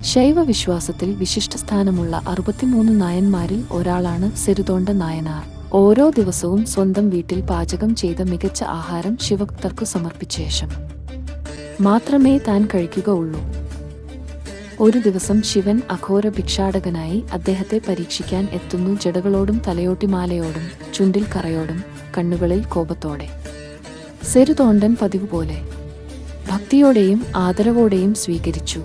ശൈവ വിശ്വാസത്തിൽ വിശിഷ്ട സ്ഥാനമുള്ള അറുപത്തിമൂന്ന് നായന്മാരിൽ ഒരാളാണ് സെരുതോണ്ട നായനാർ. ഓരോ ദിവസവും സ്വന്തം വീട്ടിൽ പാചകം ചെയ്ത മികച്ച ആഹാരം ശിവഭക്തർക്കു സമർപ്പിച്ച ശേഷം മാത്രമേ താൻ കഴിക്കുക ഉള്ളൂ. ഒരു ദിവസം ശിവൻ അഘോര ഭിക്ഷാടകനായി അദ്ദേഹത്തെ പരീക്ഷിക്കാൻ എത്തുന്നു ജടകളോടും തലയോട്ടിമാലയോടും ചുണ്ടിൽ കറയോടും കണ്ണുകളിൽ കോപത്തോടെ. സെരുതോണ്ടൻ പതിവ് പോലെ ഭക്തിയോടെയും ആദരവോടെയും സ്വീകരിച്ചു.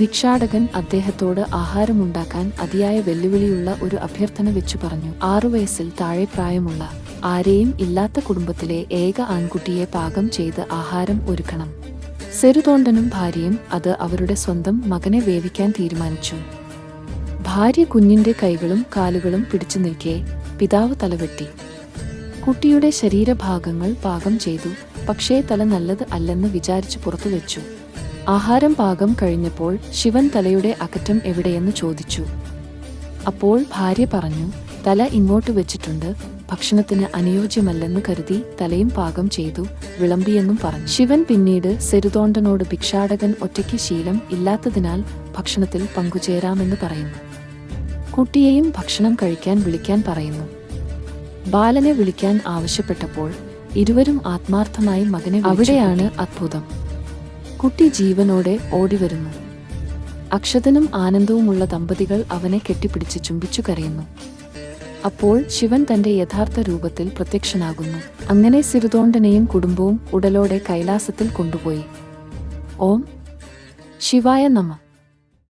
ഭിക്ഷാടകൻ അദ്ദേഹത്തോട് ആഹാരമുണ്ടാക്കാൻ അതിയായ വെല്ലുവിളിയുള്ള ഒരു അഭ്യർത്ഥന വെച്ചു പറഞ്ഞു. ആറു വയസ്സിൽ താഴെ പ്രായമുള്ള ആരെയും ഇല്ലാത്ത കുടുംബത്തിലെ ഏക ആൺകുട്ടിയെ പാകം ചെയ്ത് ആഹാരം ഒരുക്കണം. സെരുതോണ്ടനും ഭാര്യയും അത് അവരുടെ സ്വന്തം മകനെ വേവിക്കാൻ തീരുമാനിച്ചു. ഭാര്യ കുഞ്ഞിന്റെ കൈകളും കാലുകളും പിടിച്ചു നിൽക്കെ പിതാവ് തലവെട്ടി. കുട്ടിയുടെ ശരീരഭാഗങ്ങൾ പാകം ചെയ്തു. പക്ഷേ തല നല്ലത് അല്ലെന്ന് വിചാരിച്ചു പുറത്തുവെച്ചു. ആഹാരം പാകം കഴിഞ്ഞപ്പോൾ ശിവൻ തലയുടെ അകറ്റം എവിടെയെന്ന് ചോദിച്ചു. അപ്പോൾ ഭാര്യ പറഞ്ഞു തല ഇങ്ങോട്ട് വെച്ചിട്ടുണ്ട്. ഭക്ഷണത്തിന് അനുയോജ്യമല്ലെന്ന് കരുതി തലയും പാകം ചെയ്തു വിളമ്പിയെന്നും പറഞ്ഞു. ശിവൻ പിന്നീട് സെരുതോണ്ടനോട് ഭിക്ഷാടകൻ ഒറ്റയ്ക്ക് ശീലം ഇല്ലാത്തതിനാൽ ഭക്ഷണത്തിൽ പങ്കുചേരാമെന്ന് പറയുന്നു. കുട്ടിയെയും ഭക്ഷണം കഴിക്കാൻ വിളിക്കാൻ പറയുന്നു. ബാലനെ വിളിക്കാൻ ആവശ്യപ്പെട്ടപ്പോൾ ഇരുവരും ആത്മാർത്ഥമായി മകനെ അവിടെയാണ് അത്ഭുതം. കുട്ടി ജീവനോടെ ഓടിവരുന്നു. അക്ഷതനും ആനന്ദവുമുള്ള ദമ്പതികൾ അവനെ കെട്ടിപ്പിടിച്ച് ചുംബിച്ചു കരയുന്നു. അപ്പോൾ ശിവൻ തന്റെ യഥാർത്ഥ രൂപത്തിൽ പ്രത്യക്ഷനാകുന്നു. അങ്ങനെ സിറുതോണ്ടനെയും കുടുംബവും ഉടലോടെ കൈലാസത്തിൽ കൊണ്ടുപോയി. ഓം ശിവായ നമ.